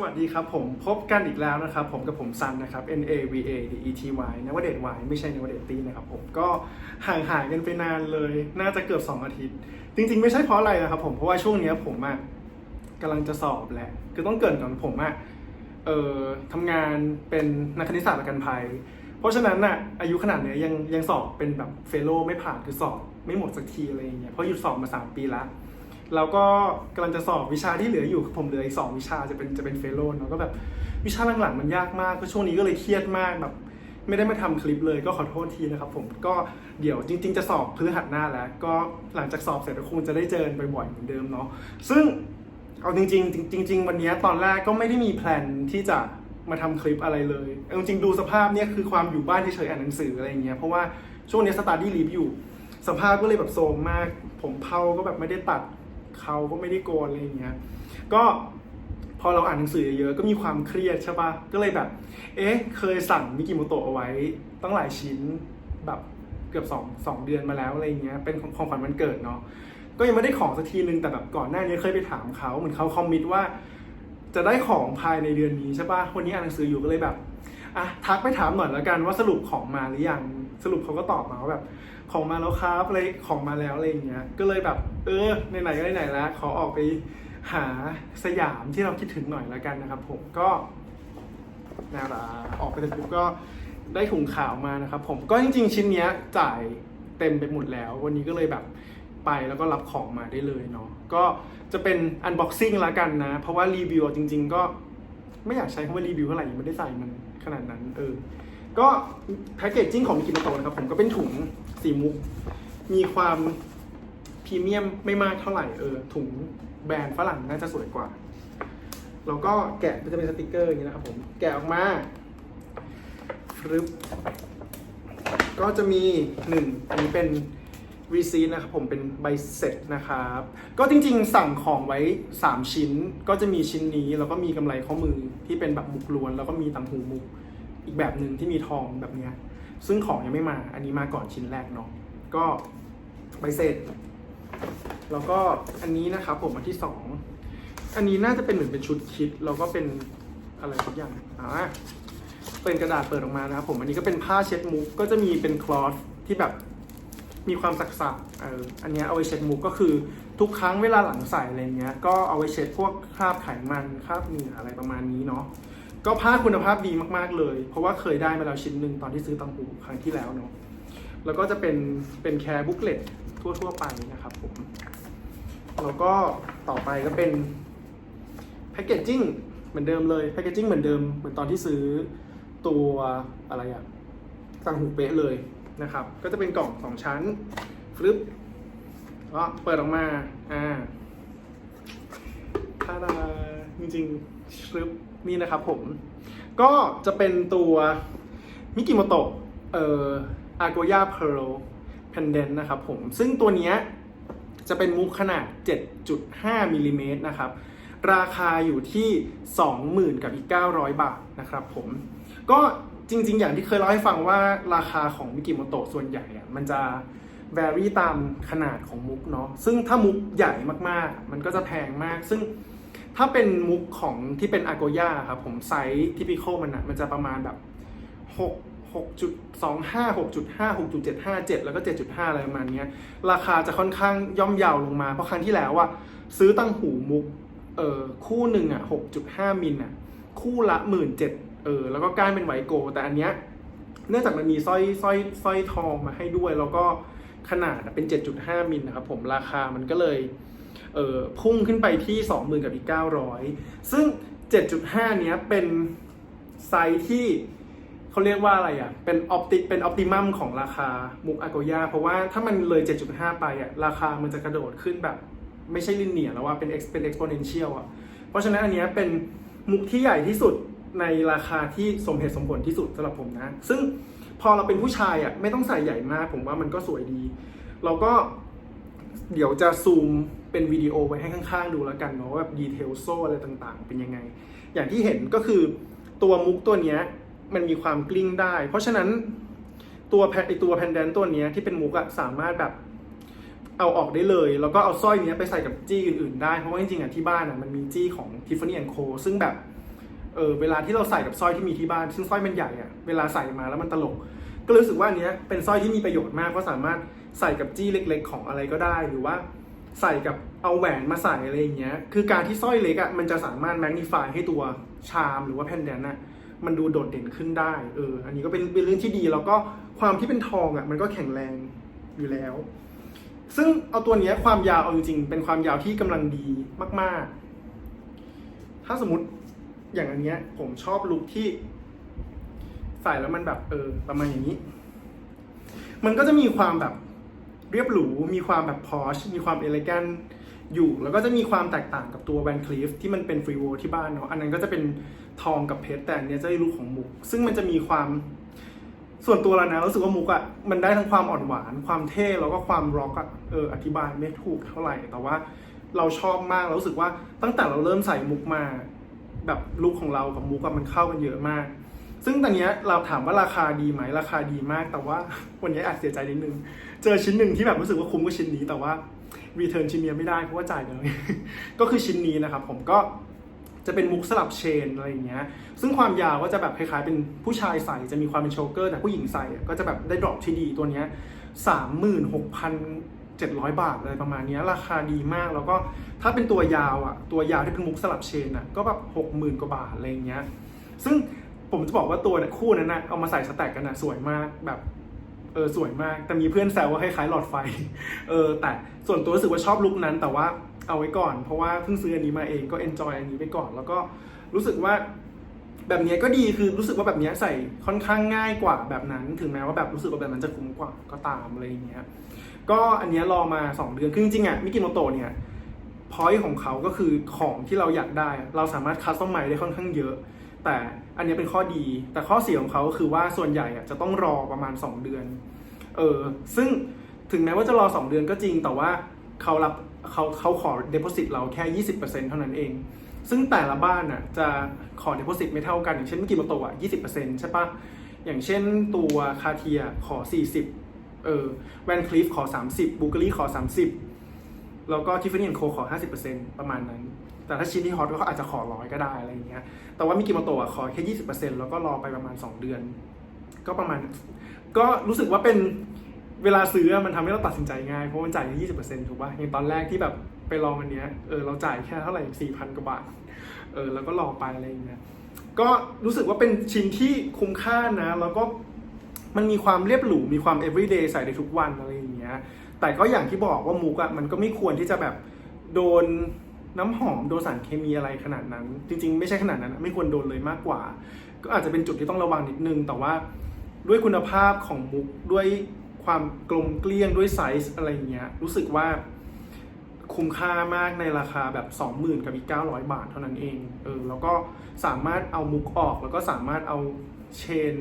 สวัสดีครับผมพบกันอีกแล้วนะครับ ผมกับผมซันนะครับ N A V A D E T Y นวเดช Y ไม่ใช่นวเดชตีนะครับผมก็ห่างหายกันไปนานเลย น่าจะเกือบ 2 อาทิตย์ จริง ๆ ไม่ใช่เพราะอะไรนะครับผมเพราะว่าช่วงเนี้ยผมอะกำลังจะสอบแหละคือต้องเกินก่อนผมอะเอ่อทำงานเป็นนักคณิตศาสตร์ประกันภัย เพราะฉะนั้นน่ะอายุขนาดเนี้ยยังยังสอบเป็นแบบเฟลโลไม่ผ่านคือสอบไม่หมดสักทีอะไรอย่างเงี้ยเพราะหยุดสอบมา 3 ปีละ แล้วก็กำลังจะสอบวิชาที่เหลืออยู่ผมเหลืออีกสองวิชาจะเป็นจะเป็นเฟลโลเนาะก็แบบวิชาหลังๆมันยากมากก็ช่วงนี้ก็เลยเครียดมากแบบ ไม่ได้มาทำคลิปเลยก็ขอโทษทีนะครับผมก็เดี๋ยวจริง ๆ จะสอบพฤหัสหน้าแล้ว ก็หลังจากสอบเสร็จก็คงจะได้เจอกันบ่อยๆเหมือนเดิมเนาะซึ่งเอาจริงๆจริงจริงๆวันนี้ตอนแรกก็ไม่ได้มีแพลนที่จะมาทำคลิปอะไรเลยเอาจริงๆดูสภาพเนี่ยคือความอยู่บ้านเฉยๆอ่านหนังสืออะไรอย่างเงี้ยเพราะว่าช่วงนี้สตาร์ดี้ลีฟอยู่ สภาพก็เลยแบบโซมมาก ผมเผาก็แบบไม่ได้ตัด เขาก็ไม่ได้โกนอะไรอย่างเงี้ยก็พอเราอ่านหนังสือเยอะๆก็มีความเครียดใช่ปะก็เลยแบบ เอ๊ะ เคยสั่งมิกิโมโตะเอาไว้ตั้งหลายชิ้นแบบเกือบสองสองเดือนมาแล้วอะไรเงี้ย เป็นของของขวัญวันเกิดเนาะ ก็ยังไม่ได้ของสักทีนึง แต่แบบก่อนหน้านี้เคยไปถามเขาเหมือนเขาคอมมิตว่า จะได้ของภายในเดือนนี้ใช่ปะวันนี้อ่านหนังสืออยู่ก็เลยแบบ อะทักไปถามหน่อยแล้วกันว่าสรุปของมาหรือยัง สรุปเขาก็ตอบมาว่าแบบ ของมาแล้วครับอะไรของมาแล้วอะไรอย่างเงี้ยก็เลยแบบ เออไหนๆก็ไหนๆแล้วขอออกไปหาสยามที่เราคิดถึงหน่อยแล้วกันนะครับ ผมก็นาราออกไปเสร็จปุ๊บก็ได้ถุงขาวมานะครับ ผมก็จริง ๆ ชิ้นเนี้ยจ่ายเต็มไปหมดแล้ว วันนี้ก็เลยแบบไปแล้วก็รับของมาได้เลยเนาะก็จะเป็นอันบ็อกซิ่งละกันนะ เพราะว่ารีวิวจริง ๆ ก็ไม่อยากใช้คำว่ารีวิวเท่าไหร่ยังไม่ได้ใส่มันขนาดนั้นเออ ก็แพคเกจจิ้งของมิกิโมโตะนะครับผมก็เป็นถุงสีมุก มีความพรีเมียมไม่มากเท่าไหร่เออถุงแบรนด์ฝรั่งน่าจะสวยกว่า แล้วก็แกะมันจะเป็นสติกเกอร์อย่างนี้นะครับผม แกะออกมาฟรึบก็จะมีหนึ่งอันนี้เป็นรีซีนะครับผมเป็นใบเสร็จนะครับ ก็จริงๆสั่งของไว้ 3 ชิ้น ก็จะมีชิ้นนี้ แล้วก็มีกำไรข้อมือที่เป็นแบบมุกล้วน แล้วก็มีตังหูมุก อีกแบบหนึ่งที่มีทองแบบเนี้ยซึ่งของยังไม่มา อันนี้มาก่อนชิ้นแรกเนาะก็ใบเสร็จ แล้วก็อันนี้นะครับผมอันที่สองอันนี้น่าจะเป็นเหมือนเป็นชุดคิดแล้วก็เป็นอะไรทุกอย่างอ่าเป็นกระดาษเปิดออกมานะครับผมอันนี้ก็เป็นผ้าเช็ดมุกก็จะมีเป็นคลอสที่แบบมีความสักๆเอออันนี้เอาไว้เช็ดมุกก็คือทุกครั้งเวลาหลังใส่อะไรเงี้ยก็เอาไว้เช็ดพวกคราบไขมันคราบเหงื่ออะไรประมาณนี้เนาะ ก็ผ้าคุณภาพดีมากๆเลย เพราะว่าเคยได้มาแล้วชิ้นหนึ่งตอนที่ซื้อตังหูครั้งที่แล้วเนาะแล้วก็จะเป็นเป็นแคร์บุ๊กเลตทั่วๆไปนะครับผมแล้วก็ต่อไปก็เป็นแพคเกจจิ้งเหมือนเดิมเลยแพคเกจจิ้งเหมือนเดิมเหมือนตอนที่ซื้อตัวอะไรอะตังหูเป๊ะเลยนะครับ ก็จะเป็นกล่องสองชั้นฟลึบก็เปิดออกมาอ่าทาดาจริงๆชึบ นี่นะครับผม ก็จะเป็นตัวมิกิโมโตะเอ่ออาโกย่าเพลแพนเดนนะครับผม ซึ่งตัวเนี้ยจะเป็นมุกขนาด 7.5มิลลิเมตรนะครับ ราคาอยู่ที่ 20,000 กับอีก 900 บาทนะครับผม ก็จริงๆ อย่างที่เคยเล่าให้ฟังว่าราคาของมิกิโมโตะส่วนใหญ่อะมันจะ v a r y ตามขนาดของมุกเนาะ ซึ่งถ้ามุกใหญ่มากๆ มันก็จะแพงมาก ซึ่ง ถ้าเป็นมุกของที่เป็นอาโกย่าครับผมไซส์ทิพิคอมันอะมันจะประมาณแบบ6 6.25 6.5 6.757แล้วก็7.5อะไรประมาณนี้ราคาจะค่อนข้างย่อมเยาวลงมา เพราะครั้งที่แล้วอะซื้อตั้งหูมุกเอ่อคู่หนึ่งอะ6.5มิลอะคู่ละ17,000เออแล้วก็ก้านเป็นไวโก แต่อันเนี้ยเนื่องจากมันมีสร้อยสร้อยสร้อยทองมาให้ด้วย แล้วก็ขนาดเป็น 7.5 มิลนะครับผมราคามันก็เลย พุ่งขึ้นไปที่ 20,000 กับอีก 900 ซึ่ง 7.5 เนี้ยเป็นไซส์ที่เขาเรียกว่าอะไรอะ เป็นออปติเป็นออปติมัมของราคามุกอ g โกย่าเพราะว่าถ้ามันเลย 7.5 ไปอะ ราคามันจะกระโดดขึ้นแบบ ไม่ใช่ลินเนียแล้วว่าเป็น ex- เป็น exponential อะ เพราะฉะนั้นอันเนี้ยเป็นมุกที่ใหญ่ที่สุดในราคาที่สมเหตุสมผลที่สุดสำหรับผมนะ ซึ่งพอเราเป็นผู้ชายอะไม่ต้องใส่ใหญ่มาก ผมว่ามันก็สวยดี เราก็เดี๋ยวจะซูม เป็นวิดีโอไว้ให้ข้างๆ ดูแล้วกันเนาะว่าแบบดีเทลโซ่อะไรต่างๆ เป็นยังไง อย่างที่เห็นก็คือตัวมุกตัวเนี้ยมันมีความกลิ้งได้ เพราะฉะนั้นตัวแพไอตัวแพนเดนตัวเนี้ยที่เป็นมุกอะสามารถแบบเอาออกได้เลย แล้วก็เอาสร้อยเนี้ยไปใส่กับจี้อื่นๆได้ เพราะว่าจริงๆอะที่บ้านอะมันมีจี้ของ Tiffany Co ซึ่งแบบเออเวลาที่เราใส่กับสร้อยที่มีที่บ้าน ซึ่งสร้อยมันใหญ่อะเวลาใส่มาแล้วมันตลก ก็รู้สึกว่าอันเนี้ยเป็นสร้อยที่มีประโยชน์มากเพราะสามารถใส่กับจี้เล็ก ๆ ของอะไรก็ได้หรือว่า ใส่กับเอาแหวนมาใส่อะไรอย่างเงี้ย คือการที่สร้อยเล็กอะมันจะสามารถแมกนิฟายให้ตัวชามหรือว่าแผ่นแดนน่ะมันดูโดดเด่นขึ้นได้ เออ อันนี้ก็เป็นเป็นเรื่องที่ดี แล้วก็ความที่เป็นทองอะมันก็แข็งแรงอยู่แล้ว ซึ่งเอาตัวเนี้ยความยาวเอาจริงๆเป็นความยาวที่กำลังดีมาก ๆ ถ้าสมมติอย่างอันเนี้ยผมชอบลุคที่ ใส่แล้วมันแบบเออประมาณอย่างนี้ มันก็จะมีความแบบ เรียบหรู มีความแบบพอชมีความเอเลแกนอยู่ แล้วก็จะมีความแตกต่างกับตัวแวนคลีฟที่มันเป็นฟรีโวที่บ้านเนาะ อันนั้นก็จะเป็นทองกับเพชร แต่อันเนี้ยจะได้ลุคของมุก ซึ่งมันจะมีความส่วนตัวเรานะรู้สึกว่ามุกอะ่ะมันได้ทั้งความอ่อนหวาน ความเท่ แล้วก็ความร็อกอะ่ะเอออธิบายไม่ถูกเท่าไหร่ แต่ว่าเราชอบมากเรารู้สึกว่าตั้งแต่เราเริ่มใส่มุกมา แบบลุคของเรากับมุกอะมันเข้ากันเยอะมาก ซึ่งตอนเนี้ยเราถามว่าราคาดีไหมราคาดีมาก แต่ว่าวันนี้อาจเสียใจนิดนึง เจอชิ้นหนึ่งที่แบบรู้สึกว่าคุ้มกับชิ้นนี้แต่ว่ารีเทิร์นชิ้นนี้ไม่ได้เพราะว่าจ่ายไปแล้วก็คือชิ้นนี้นะครับ ผมก็จะเป็นมุกสลับเชนอะไรอย่างเงี้ย ซึ่งความยาวก็จะแบบคล้ายๆเป็นผู้ชายใส่จะมีความเป็นโชเกอร์ แต่ผู้หญิงใส่ก็จะแบบได้ดรอปที่ดีตัวเนี้ยสามหมื่นหกพันเจ็ดร้อยบาทอะไรประมาณนี้ราคาดีมาก แล้วก็ถ้าเป็นตัวยาวอะตัวยาวที่เป็นมุกสลับเชนอะก็แบบหกหมื่นกว่าบาทอะไรอย่างเงี้ย ซึ่งผมจะบอกว่าตัวเนี่ยคู่นั้นนะเอามาใส่สแต็กกันนะสวยมากแบบ เออสวยมาก แต่มีเพื่อนแซวว่าคล้ายๆหลอดไฟ เออ แต่ส่วนตัวรู้สึกว่าชอบลุคนั้น แต่ว่าเอาไว้ก่อน เพราะว่าเพิ่งซื้ออันนี้มาเองก็เอนจอยอันนี้ไปก่อน แล้วก็รู้สึกว่าแบบนี้ก็ดีคือรู้สึกว่าแบบนี้ใส่ค่อนข้างง่ายกว่าแบบนั้น ถึงแม้ว่าแบบรู้สึกว่าแบบนั้นจะคุ้มกว่าก็ตามอะไรอย่างเงี้ย ก็อันนี้รอมา 2 เดือนคือจริงๆอะมิกิโมโตะเนี่ยพอยของเขาก็คือของที่เราอยากได้ เราสามารถคัสตอมไมได้ค่อนข้างเยอะ แต่ อันนี้เป็นข้อดี แต่ข้อเสียของเขาคือว่าส่วนใหญ่จะต้องรอประมาณ 2 เดือน เออ ซึ่งถึงแม้ว่าจะรอ 2 เดือนก็จริง แต่ว่าเขารับเขาเขาขอเด p o s i t เราแค่ 20%เท่านั้นเอง ซึ่งแต่ละบ้านน่ะจะขอเด p o s i t ไม่เท่ากัน อย่างเช่นมิกิโมโตะอะ20%ใช่ปะอย่างเช่นตัวคาเทียขอ 40เออแวนคลิฟขอ 30บูเกอรี่ขอ 30 แล้วก็ทิฟฟานี่โคขอ 50%ประมาณนั้น แต่ถ้าชิ้นที่ฮอตก็อาจจะขอร้อยก็ได้อะไรอย่างเงี้ย แต่ว่ามิกิโมโตะขอแค่ 20%แล้วก็รอไปประมาณ 2 เดือน ก็ประมาณ ก็รู้สึกว่าเป็นเวลาซื้อมันทำให้เราตัดสินใจง่าย เพราะมันจ่ายแค่ยี่สิบเปอร์เซ็นต์ถูกป่ะอย่างตอนแรกที่แบบไปลองอันเนี้ยเออเราจ่ายแค่เท่าไหร่สี่พันกว่าบาทเออแล้วก็รอไปอะไรอย่างเงี้ยก็รู้สึกว่าเป็นชิ้นที่คุ้มค่านะ แล้วก็มันมีความเรียบหรูมีความ everyday ใส่ได้ทุกวันอะไรอย่างเงี้ย แต่ก็อย่างที่บอกว่ามุกอะมันก็ไม่ควรที่จะแบบโดนน้ำหอมโดนสารเคมีอะไรขนาดนั้น จริง ๆ ไม่ใช่ขนาดนั้นไม่ควรโดนเลยมากกว่า ก็อาจจะเป็นจุดที่ต้องระวังนิดนึง แต่ว่าด้วยคุณภาพของมุกด้วยความกลมเกลี้ยงด้วยไซส์อะไรอย่างเงี้ยรู้สึกว่าคุ้มค่ามากในราคาแบบ 20,000 กับอีก 900 บาทเท่านั้นเองเออแล้วก็สามารถเอามุกออกแล้วก็สามารถเอาเชน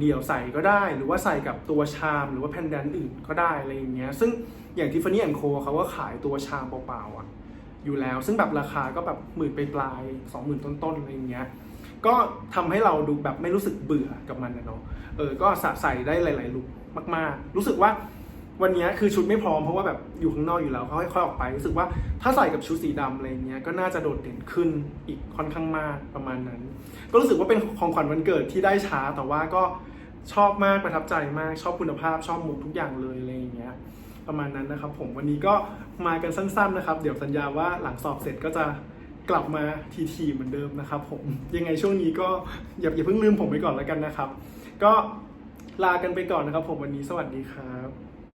เดี่ยวๆใส่ก็ได้ หรือว่าใส่กับตัวชามหรือว่าแผ่นแดนอื่นก็ได้อะไรอย่างเงี้ยซึ่งอย่างทิฟฟานี่แอนโคเขาก็ขายตัวชามเปล่าๆอะอยู่แล้ว ซึ่งแบบราคาก็แบบหมื่นไปปลายสองหมื่นต้นๆอะไรอย่างเงี้ยก็ทำให้เราดูแบบไม่รู้สึกเบื่อกับมันนะเนาะเออก็สะใส่ได้หลายๆลุคมากๆ รู้สึกว่า วันนี้คือชุดไม่พร้อมเพราะว่าแบบอยู่ข้างนอกอยู่แล้วเขาค่อยๆออกไปรู้สึกว่าถ้าใส่กับชุดสีดำอะไรเงี้ยก็น่าจะโดดเด่นขึ้นอีกค่อนข้างมากประมาณนั้น ก็รู้สึกว่าเป็นของขวัญวันเกิดที่ได้ช้าแต่ว่าก็ชอบมากประทับใจมากชอบคุณภาพ ชอบมุกทุกอย่างเลยอะไรอย่างเงี้ยประมาณนั้นนะครับ ผมวันนี้ก็มากันสั้น ๆนะครับ เดี๋ยวสัญญาว่าหลังสอบเสร็จก็จะกลับมาทีๆเหมือนเดิมนะครับ ผมยังไงช่วงนี้ก็อย่าอย่าเพิ่งลืมผมไปก่อนแล้วกันนะครับ ก็ลากันไปก่อนนะครับ ผมวันนี้สวัสดีครับ